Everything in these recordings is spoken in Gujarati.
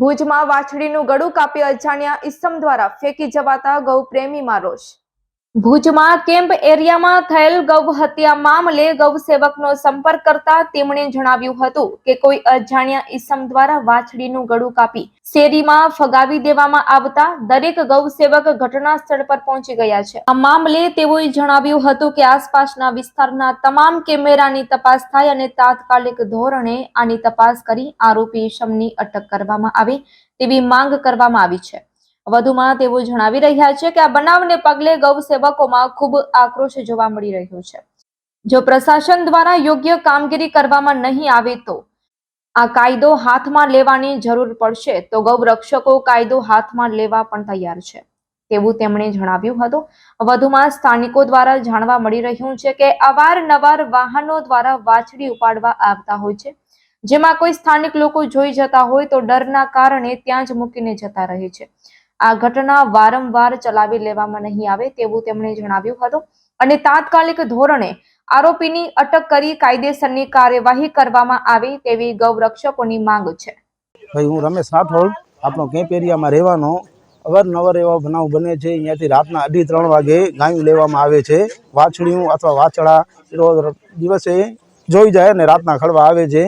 ભુજમાં વાછડીનું ગળું કાપી અજાણ્યા ઇસમ દ્વારા ફેંકી જવાતા ગૌપ્રેમીમાં રોષ. ભુજમાં કેમ્પ એરિયામાં થયેલ ગૌ હત્યા મામલે ગૌસેવકનો સંપર્ક કરતા તેમણે જણાવ્યું હતું કે કોઈ અજાણ્યા ઈસમ દ્વારા વાછડીનું ગળું કાપી શેરીમાં ફગાવી દેવામાં આવતા દરેક ગૌસેવક ઘટના સ્થળ પર પહોંચી ગયા છે. આ મામલે તેઓએ જણાવ્યું હતું કે આસપાસના વિસ્તારના તમામ કેમેરાની તપાસ થાય અને તાત્કાલિક ધોરણે આની તપાસ કરી આરોપી ઈસમની અટક કરવામાં આવે તેવી માંગ કરવામાં આવી છે. વધુમાં તેઓ જણાવી રહ્યા છે કે આ બનાવને પગલે ગૌસેવકોમાં ખૂબ આક્રોશ જોવા મળી રહ્યો છે. જો પ્રશાસન દ્વારા યોગ્ય કામગીરી કરવામાં નહીં આવે તો આ કાયદો હાથમાં લેવાની જરૂર પડશે તો ગૌરક્ષકો કાયદો હાથમાં લેવા પણ તૈયાર છે. તેવું તેમણે જણાવ્યું હતું. વધુમાં સ્થાનિકો દ્વારા જાણવા મળી રહ્યું છે કે અવારનવાર વાહનો દ્વારા વાછડી ઉપાડવા આવતા હોય છે. જેમાં કોઈ સ્થાનિક લોકો જોઈ જતા હોય તો ડરના કારણે ત્યાં જ મૂકીને જતા રહે છે. આ ઘટના વારંવાર ચલાવી લેવામાં નહીં આવે તેવું તેમણે જણાવ્યું હતું. અને તાત્કાલિક ધોરણે આરોપીની અટક કરી કાયદેસરની કાર્યવાહી કરવામાં આવે તેવી ગૌરક્ષકોની માંગ છે. ભાઈ, હું રમેશ રાઠોડ, આપણો કેમ્પ એરિયામાં રહેવાનો. અવારનવાર એવા બનાવ બને છે, અહીંયાથી રાતના અઢી ત્રણ વાગે ગાયું લેવામાં આવે છે. વાછડીયું અથવા વાછડા દિવસે જોઈ જાય અને રાતના ખડવા આવે છે.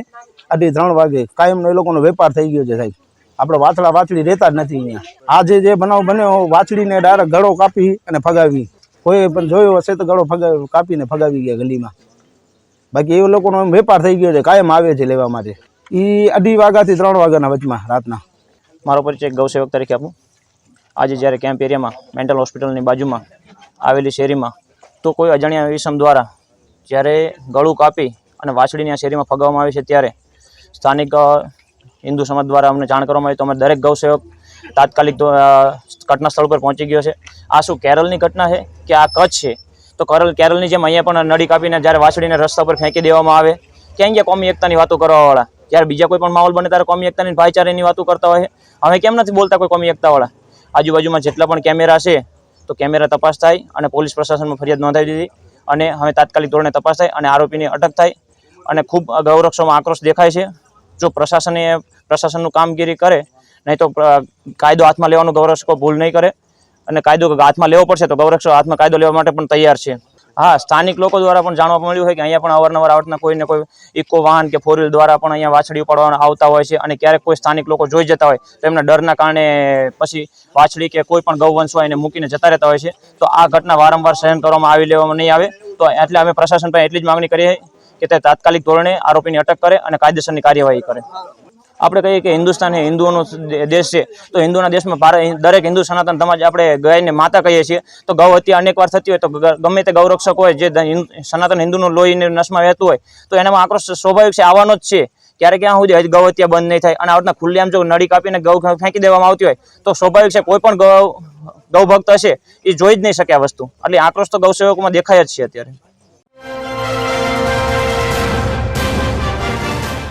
અઢી ત્રણ વાગે કાયમનો એ લોકોનો વેપાર થઈ ગયો છે સાહેબ. આપણે વાછડા વાછડી રહેતા જ નથી અહીંયા. આજે જે બનાવ બન્યો વાછડીને ડાયરેક્ટ ગળો કાપી અને ફગાવી. કોઈ પણ જોયો હશે તો ગળો ફગાવી કાપીને ફગાવી ગયા ગલીમાં. બાકી એ લોકોનો વેપાર થઈ ગયો છે, કાયમ આવે છે લેવા માટે. એ અઢી વાગ્યાથી ત્રણ વાગ્યાના વચમાં, રાતના. મારો પરિચય ગૌસેવક તરીકે આપું. આજે જ્યારે કેમ્પ એરિયામાં, મેન્ટલ હોસ્પિટલની બાજુમાં આવેલી શેરીમાં, તો કોઈ અજાણ્યા વિષમ દ્વારા જ્યારે ગળું કાપી અને વાછડીની આ શેરીમાં ફગાવવામાં આવે છે ત્યારે સ્થાનિક હિન્દુ સમાજ દ્વારા અમને જાણ કરવામાં આવી તો અમે દરેક ગૌસેવક તાત્કાલિક ઘટના સ્થળ પર પહોંચી ગયો છે. આ શું કેરળની ઘટના છે કે આ કચ્છ છે? તો કરલ કેરળની જેમ અહીંયા પણ નડી કાપીને જ્યારે વાછડીને રસ્તા પર ફેંકી દેવામાં આવે, ક્યાં ગયા કોમી એકતાની વાતો કરવાવાળા? જ્યારે બીજા કોઈ પણ માહોલ બને ત્યારે કોમી એકતાની ભાઈચારાની વાતો કરતા હોય હવે કેમ નથી બોલતા કોઈ કોમી એકતાવાળા? આજુબાજુમાં જેટલા પણ કેમેરા છે, તો કેમેરા તપાસ થાય અને પોલીસ પ્રશાસનમાં ફરિયાદ નોંધાવી દીધી અને હવે તાત્કાલિક ધોરણે તપાસ થાય અને આરોપીની અટક થાય અને ખૂબ ગૌરક્ષોમાં આક્રોશ દેખાય છે. જો પ્રશાસને પ્રશાસનનું કામગીરી કરે, નહીં તો કાયદો હાથમાં લેવાનું ગૌરક્ષકો ભૂલ નહીં કરે અને કાયદો હાથમાં લેવો પડશે તો ગૌરક્ષકો હાથમાં કાયદો લેવા માટે પણ તૈયાર છે. હા, સ્થાનિક લોકો દ્વારા પણ જાણવા મળ્યું હોય કે અહીંયા પણ અવારનવાર આવતના કોઈને કોઈ ઇકો વાહન કે ફોર વ્હીલ દ્વારા પણ અહીંયા વાછડી ઉપાડવાના આવતા હોય છે અને ક્યારેક કોઈ સ્થાનિક લોકો જોઈ જતા હોય તો એમના ડરના કારણે પછી વાછડી કે કોઈ પણ ગૌવંશ હોય એને મૂકીને જતા રહેતા હોય છે. તો આ ઘટના વારંવાર સહન કરવામાં આવી લેવામાં નહીં આવે. તો એટલે અમે પ્રશાસન પાસે એટલી જ માંગણી કરીએ કે તે તાત્કાલિક ધોરણે આરોપીની અટક કરે અને કાયદેસરની કાર્યવાહી કરે. આપણે કહીએ કે હિન્દુસ્તાન એ હિન્દુઓનો દેશ છે, તો હિન્દુના દેશમાં ભારત દરેક હિન્દુ સનાતન સમાજ આપણે ગાયને માતા કહીએ છીએ. તો ગૌ હત્યા અનેક વાર થતી હોય તો ગમે તે ગૌરક્ષક હોય, જે સનાતન હિન્દુનું લોહીને નસમાં વહેતું હોય, તો એનામાં આક્રોશ સ્વાભાવિક છે, આવવાનો જ છે. ક્યારે ક્યાં સુધી ગૌ હત્યા બંધ નહીં થાય અને આવતના ખુલ્લેઆમ જો નળી કાપીને ગૌ ફેંકી દેવામાં આવતી હોય, તો સ્વાભાવિક છે, કોઈ પણ ગૌ ગૌ ભક્ત હશે, એ જોઈ જ નહીં શકે આ વસ્તુ. એટલે આક્રોશ તો ગૌસેવકોમાં દેખાય જ છે અત્યારે.